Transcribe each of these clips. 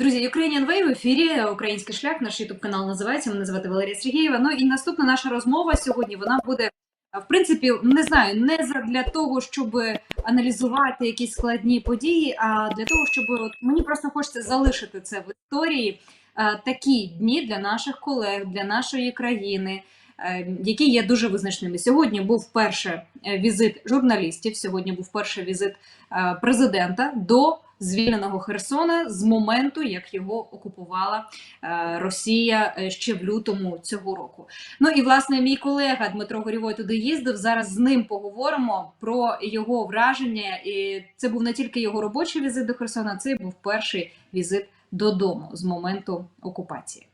Друзі, Ukrainian Way в ефірі Український шлях. Наш ютуб канал називається. Мене звати Валерія Сергієва. Ну і наступна наша розмова сьогодні вона буде в принципі не знаю, не для того, щоб аналізувати якісь складні події, а для того, щоб от мені просто хочеться залишити це в історії. е, Такі дні для наших колег, для нашої країни, е, які є дуже визначними. Сьогодні був перший візит журналістів. Сьогодні був перший візит е, президента до звільненого Херсона з моменту, як його окупувала е, Росія е, ще в лютому цього року. Ну і власне мій колега Дмитро Горівой туди їздив. Зараз з ним поговоримо про його враження. І це був не тільки його робочий візит до Херсона, це був перший візит додому з моменту окупації.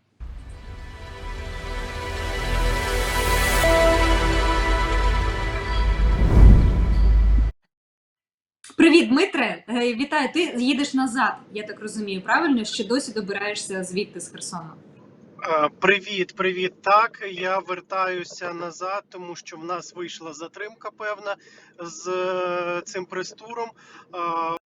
Привіт, Дмитре. Е, Вітаю. Ти їдеш назад, я так розумію, правильно? Ще досі добираєшся звідти з Херсона. Е, Привіт, привіт. Так, я вертаюся назад, тому що в нас вийшла затримка певна з е, цим прес-туром,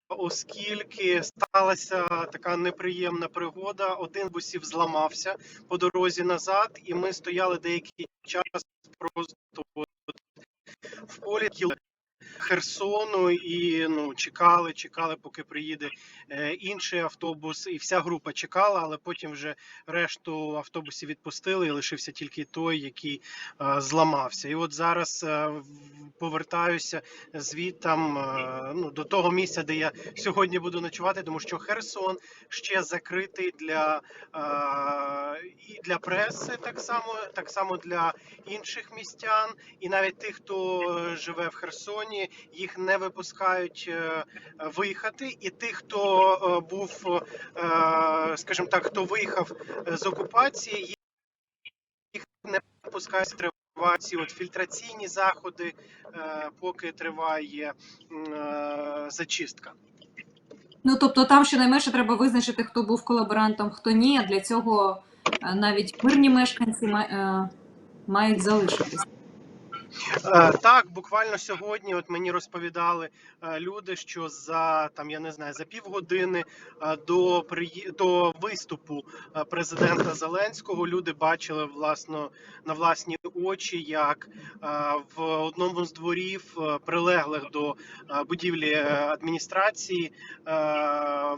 оскільки сталася така неприємна пригода. Один бусів зламався по дорозі назад, і ми стояли деякий час просто в полі Херсону і ну чекали, чекали, поки приїде е, інший автобус, і вся група чекала, але потім вже решту автобусів відпустили, і лишився тільки той, який е, зламався. І от зараз е, повертаюся звідтам е, ну, до того місця, де я сьогодні буду ночувати, тому що Херсон ще закритий для, і для преси, так само, так само для інших містян, і навіть тих, хто живе в Херсоні, їх не випускають е, виїхати. І тих, хто е, був, е, скажімо так, хто виїхав з окупації, їх не випускають. Тривають ці от фільтраційні заходи, поки триває зачистка. Ну тобто, там щонайменше треба визначити, хто був колаборантом, хто ні. А для цього навіть мирні мешканці ма- мають залишитися. Е, Так, буквально сьогодні, от мені розповідали е, люди, що за там я не знаю за півгодини е, до до виступу президента Зеленського люди бачили власно на власні очі, як в одному з дворів, прилеглих до будівлі адміністрації,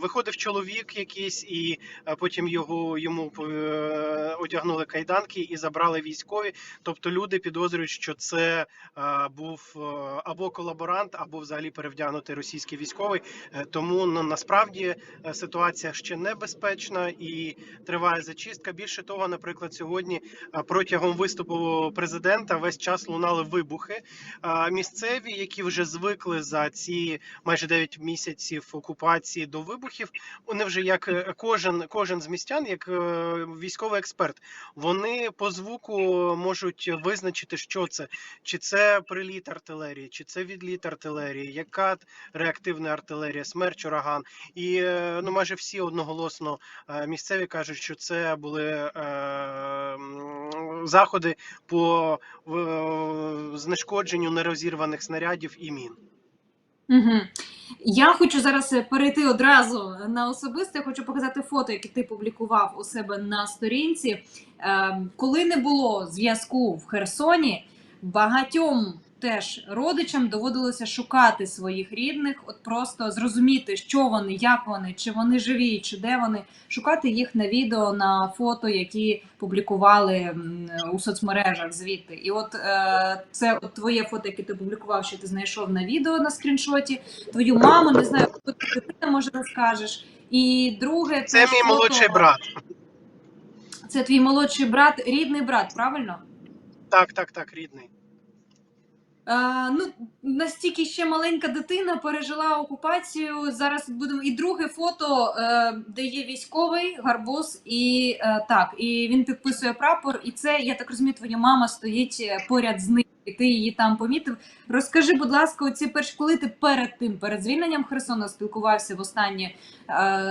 виходив чоловік якийсь, і потім його йому одягнули кайданки і забрали військові. Тобто люди підозрюють, що це е, був е, або колаборант, або взагалі перевдягнутий російський військовий. Е, Тому ну, насправді е, ситуація ще небезпечна і триває зачистка. Більше того, наприклад, сьогодні е, протягом виступу президента весь час лунали вибухи. Місцеві, які вже звикли за ці майже 9 місяців окупації до вибухів, вони вже як кожен, кожен з містян, як військовий експерт, вони по звуку можуть визначити, що це, чи це приліт артилерії, чи це відліт артилерії, яка реактивна артилерія, смерч, ураган. І е, ну майже всі одноголосно е, місцеві кажуть, що це були е, заходи по знешкодженню нерозірваних снарядів і мін. Угу. Я хочу зараз перейти одразу на особисте. Я хочу показати фото, яке ти публікував у себе на сторінці. Е, коли не було зв'язку в Херсоні, багатьом теж родичам доводилося шукати своїх рідних, от просто зрозуміти, що вони, як вони, чи вони живі, чи де вони, шукати їх на відео, на фото, які публікували у соцмережах звідти. І от е, це от твоє фото, яке ти публікував, що ти знайшов на відео на скріншоті. Твою маму, не знаю, хто ти може розкажеш. І друге, Це мій фото- молодший брат. Це твій молодший брат, рідний брат, правильно? Так, так, так, рідний. А, ну, настільки ще маленька дитина пережила окупацію. Зараз будемо і друге фото, е, де є військовий гарбуз, і е, так, і він підписує прапор. І це, я так розумію, твоя мама стоїть е, поряд з ним, і ти її там помітив. Розкажи, будь ласка, оці перші, коли ти перед тим, перед звільненням Херсона спілкувався востаннє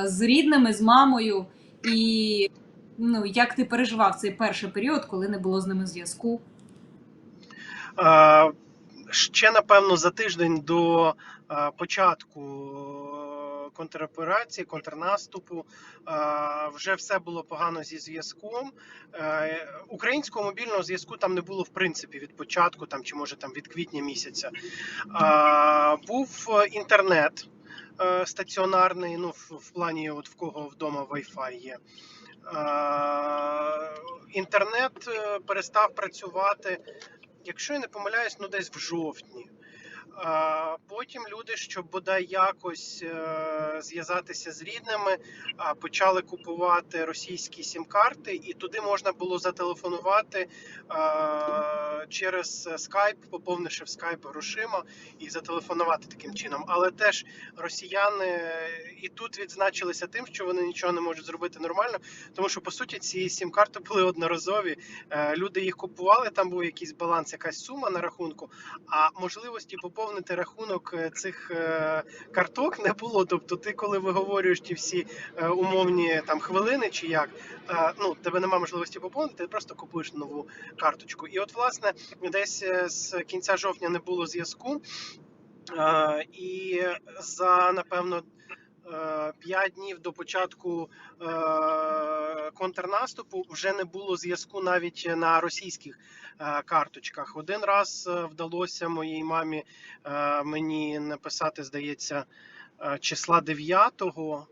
з рідними, з мамою, і ну, як ти переживав цей перший період, коли не було з ними зв'язку? Е, Ще напевно за тиждень до е, початку, е, контроперації, контрнаступу. Е, Вже все було погано зі зв'язком. Українського мобільного зв'язку там не було в принципі від початку, там чи може там від квітня місяця. Був інтернет стаціонарний. Ну, в, плані, от в кого вдома Wi-Fi є. Інтернет перестав працювати, якщо я не помиляюсь, ну десь в жовтні. Потім люди, щоб бодай якось е, зв'язатися з рідними, почали купувати російські сім-карти, і туди можна було зателефонувати через скайп, поповнивши в скайп грошима, і зателефонувати таким чином. Але теж росіяни і тут відзначилися тим, що вони нічого не можуть зробити нормально, тому що по суті ці сім-карти були одноразові. Е, Люди їх купували, там був якийсь баланс, якась сума на рахунку, а можливості поповнити рахунок е, цих е, карток не було. Тобто, ти, коли виговорюєш ті всі е, умовні там хвилини чи як, ну тебе немає можливості поповнити, ти просто купуєш нову карточку. І от, власне, десь з кінця жовтня не було зв'язку, і за напевно. Е, П'ять днів до початку е, контрнаступу вже не було зв'язку навіть на російських е, карточках. Один раз е, вдалося моїй мамі е, мені написати, здається, е, числа 9-го,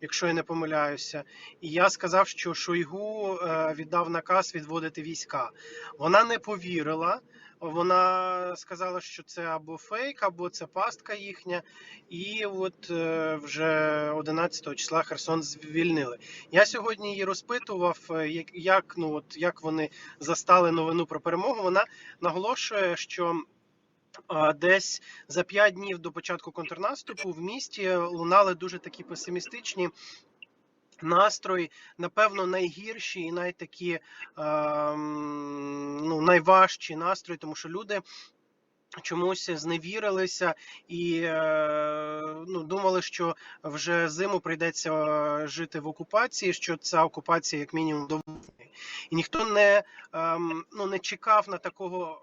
якщо я не помиляюся. І я сказав, що Шойгу е, віддав наказ відводити війська. Вона не повірила. Вона сказала, що це або фейк, або це пастка їхня. І от е, вже 11 числа Херсон звільнили. Я сьогодні її розпитував, е, як, ну, от, як вони застали новину про перемогу. Вона наголошує, що десь за 5 днів до початку контрнаступу в місті лунали дуже такі песимістичні. Настрої, напевно, найгірші і найтакі ем, ну, найважчі настрої, тому що люди чомусь зневірилися і е, ну, думали, що вже зиму прийдеться жити в окупації, що ця окупація як мінімум до. І ніхто не, ем, ну, не чекав на такого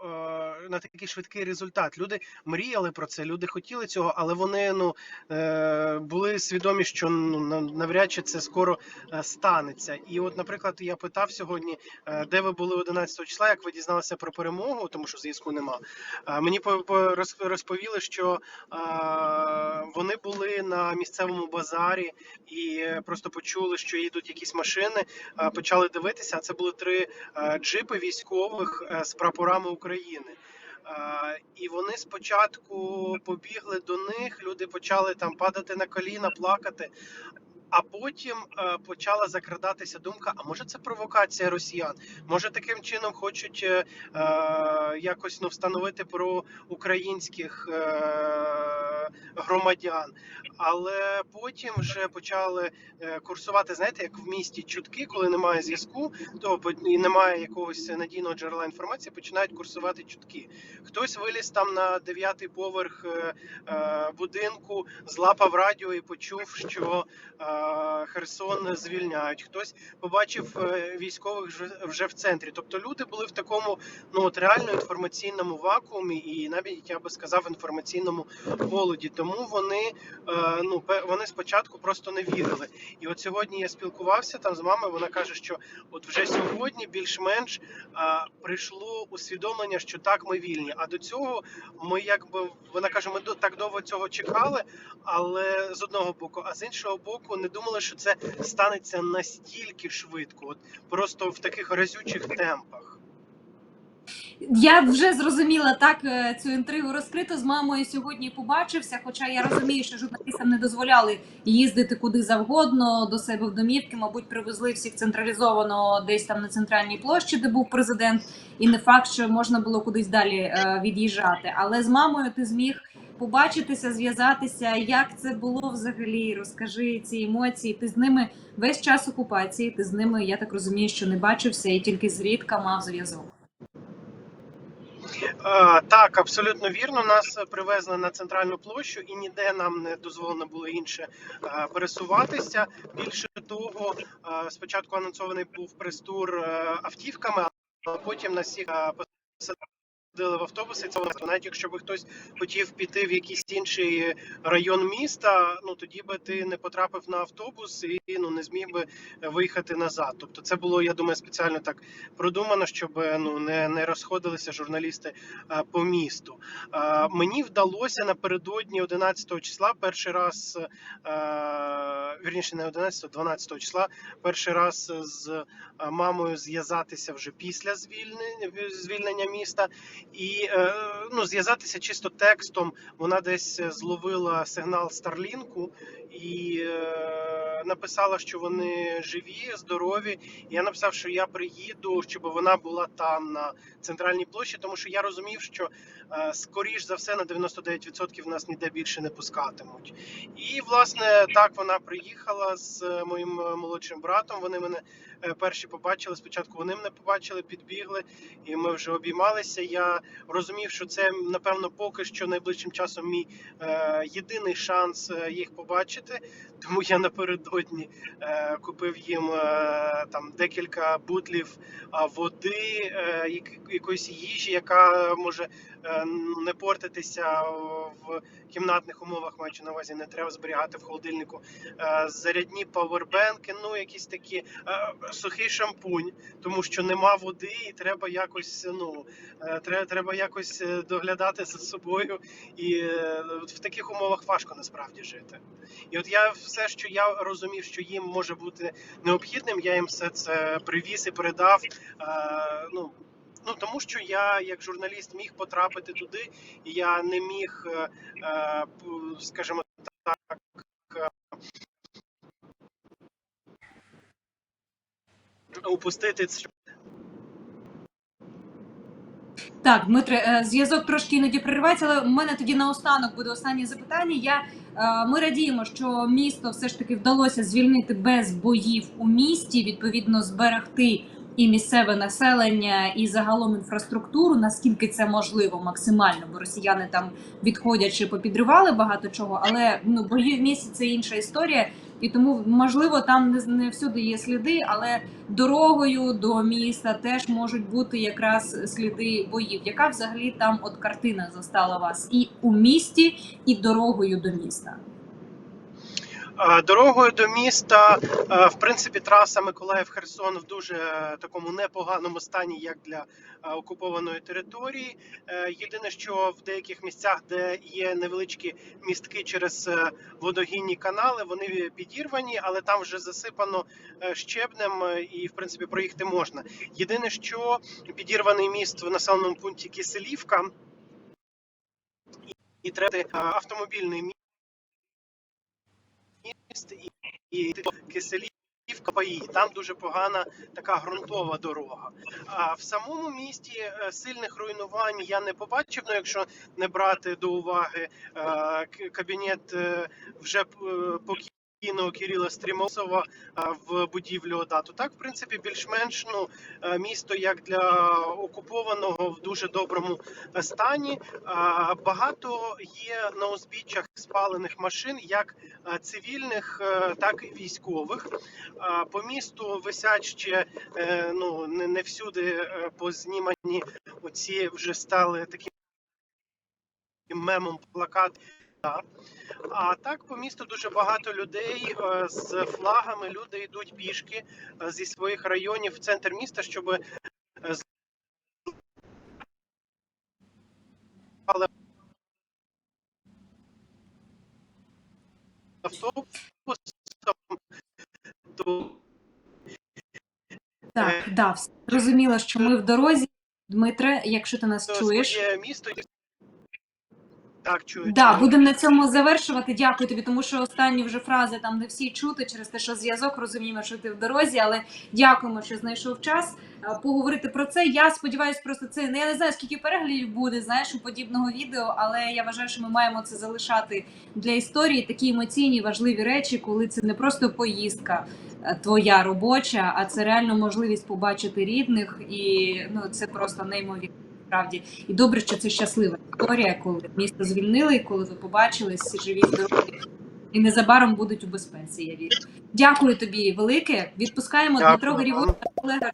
е, на такий швидкий результат. Люди мріяли про це, люди хотіли цього, але вони ну, е, були свідомі, що ну, на- навряд чи це скоро станеться. І от, наприклад, я питав сьогодні, де ви були 11 числа, як ви дізналися про перемогу, тому що зв'язку нема. Е, Мені по- по- роз- розповіли, що вони були на місцевому базарі і просто почули, що їдуть якісь машини, почали дивитися. А це були три джипи військових е, з прапорами України. І вони спочатку побігли до них, люди почали там падати на коліна, плакати. А потім е, почала закрадатися думка: а може це провокація росіян? Може таким чином хочуть е, е, якось ну, встановити про українських е, громадян. Але потім вже почали е, курсувати, знаєте, як в місті чутки, коли немає зв'язку, то і немає якогось надійного джерела інформації, починають курсувати чутки. Хтось виліз там на дев'ятий поверх е, е, будинку, злапав радіо і почув, що Херсон звільняють. Хтось побачив військових вже в центрі. Тобто люди були в такому ну от реально інформаційному вакуумі, і навіть я би сказав інформаційному голоді. Тому вони е, ну вони спочатку просто не вірили. І от сьогодні я спілкувався там з мамою. Вона каже, що от вже сьогодні більш-менш е, прийшло усвідомлення, що так ми вільні. А до цього ми якби вона каже, ми так довго цього чекали, але з одного боку, а з іншого боку, не думали, що це станеться настільки швидко, от просто в таких разючих темпах. Я вже зрозуміла так е, цю інтригу розкрито з мамою сьогодні побачився. Хоча я розумію, що журналістам не дозволяли їздити куди завгодно до себе в домівки. Мабуть, привезли всіх централізовано десь там на центральній площі, де був президент, і не факт, що можна було кудись далі е, від'їжджати. Але з мамою ти зміг побачитися, зв'язатися. Як це було взагалі? Розкажи ці емоції. Ти з ними весь час окупації. Ти з ними, я так розумію, що не бачився і тільки зрідка мав зв'язок. Е, Так, абсолютно вірно. Нас привезли на центральну площу, і ніде нам не дозволено було інше е, пересуватися. Більше того, е, спочатку анонсований був прес-тур автівками, а потім на всіх е, ходили в автобуси, це навіть якщо би хтось хотів піти в якийсь інший район міста, ну тоді би ти не потрапив на автобус і ну не зміг би виїхати назад. Тобто, це було, я думаю, спеціально так продумано, щоб ну не, не розходилися журналісти е, по місту. Е, Мені вдалося напередодні 11 числа перший раз, е, вірніше, не 11, 12 числа, перший раз з мамою зв'язатися вже після звільнення звільнення міста і е, ну, зв'язатися чисто текстом. Вона десь е, зловила сигнал Старлінку і е, написала, що вони живі, здорові. І я написав, що я приїду, щоб вона була там на центральній площі, тому що я розумів, що скоріш за все на 99% нас ніде більше не пускатимуть. І власне так вона приїхала з моїм молодшим братом. Вони мене перші побачили. Спочатку вони мене побачили, підбігли, і ми вже обіймалися. Я розумів, що це напевно поки що найближчим часом мій е, єдиний шанс е, їх побачити. Тому я напередодні е, купив їм е, там декілька бутлів води, е, як- якоїсь їжі, яка може е, не портитися в кімнатних умовах. Маючи на увазі, не треба зберігати в холодильнику. Е, зарядні павербенки, ну якісь такі е, сухий шампунь, тому що нема води, і треба якось ну е, треба, треба якось е, доглядати за собою. І е, в таких умовах важко насправді жити. І от я все, що я розумів, що їм може бути необхідним, я їм все це привіз і передав. Ну, ну тому що я, як журналіст, міг потрапити туди, і я не міг, скажімо так, е, упустити це. Так, Дмитре, е, зв'язок трошки іноді переривається, але у мене тоді наостанок буде останнє запитання. Я, е, ми радіємо, що місто все ж таки вдалося звільнити без боїв у місті, відповідно, зберегти і місцеве населення, і загалом інфраструктуру, наскільки це можливо максимально, бо росіяни там відходячи попідривали багато чого, але ну бої в місті це інша історія. І тому можливо там не, не всюди є сліди, але дорогою до міста теж можуть бути якраз сліди боїв. Яка взагалі там от картина застала вас і у місті, і дорогою до міста? Е, Дорогою до міста, е, в принципі, траса Миколаїв-Херсон в дуже е, такому непоганому стані, як для окупованої території. Єдине, що в деяких місцях, де є невеличкі містки через водогінні канали, вони підірвані, але там вже засипано щебнем, і в принципі проїхати можна. Єдине, що підірваний міст в населеному пункті Киселівка, і- треба автомобільний міст і, і Киселівка Паї. Там дуже погана така ґрунтова дорога. А в самому місті е, сильних руйнувань я не побачив. Ну, якщо не брати до уваги е, кабінет е, вже покійного Кирила Стрімосова в будівлі ОДА, то так, в принципі, більш-менш ну, е, місто як для окупованого в дуже доброму е, стані. Багато є на узбіччях спалених машин, як е, цивільних, так і військових. По місту висять ще ну не, всюди познімані оці вже стали таким мемом плакат. А так по місту дуже багато людей е, з флагами. Люди йдуть пішки е, зі своїх районів в центр міста, щоб е, але автобусом до Так, да, зрозуміло, що ми в дорозі. Дмитре, якщо ти нас чуєш. місто. Так, чую. Да, будемо на цьому завершувати. Дякую тобі, тому що останні вже фрази там не всі чути через те, що зв'язок розуміємо, що ти в дорозі, але дякуємо, що знайшов час е, поговорити про це. Я сподіваюся, просто це не я не знаю, скільки переглядів буде, знаєш, у подібного відео, але я вважаю, що ми маємо це залишати для історії такі емоційні важливі речі, коли це не просто поїздка е, твоя робоча, а це реально можливість побачити рідних, і ну це просто неймовірно. Справді і добре, що це щаслива історія, коли місто звільнили, коли ви побачили всі живі здорові. І незабаром будуть у безпеці. Я вірю. Дякую тобі велике. Відпускаємо Дякую Дмитро. Гарівота, колега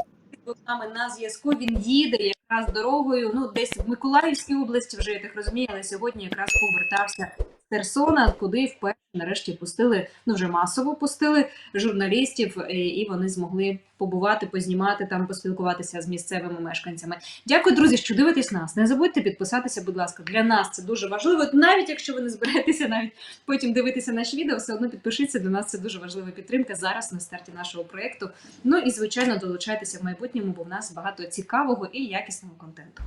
з нами на зв'язку. Він їде. якраз дорогою. Ну, десь в Миколаївській області вже я так розумію, але сьогодні якраз повертався Херсона, куди вперше нарешті пустили, ну вже масово пустили журналістів, е, і вони змогли побувати, познімати там, поспілкуватися з місцевими мешканцями. Дякую, друзі, що дивитесь нас. Не забудьте підписатися, будь ласка. Для нас це дуже важливо. Навіть якщо ви не збираєтеся навіть потім дивитися наші відео, все одно підпишіться. Для нас це дуже важлива підтримка зараз на старті нашого проєкту. Ну і звичайно долучайтеся в майбутньому, бо в нас багато цікавого і якісного контенту.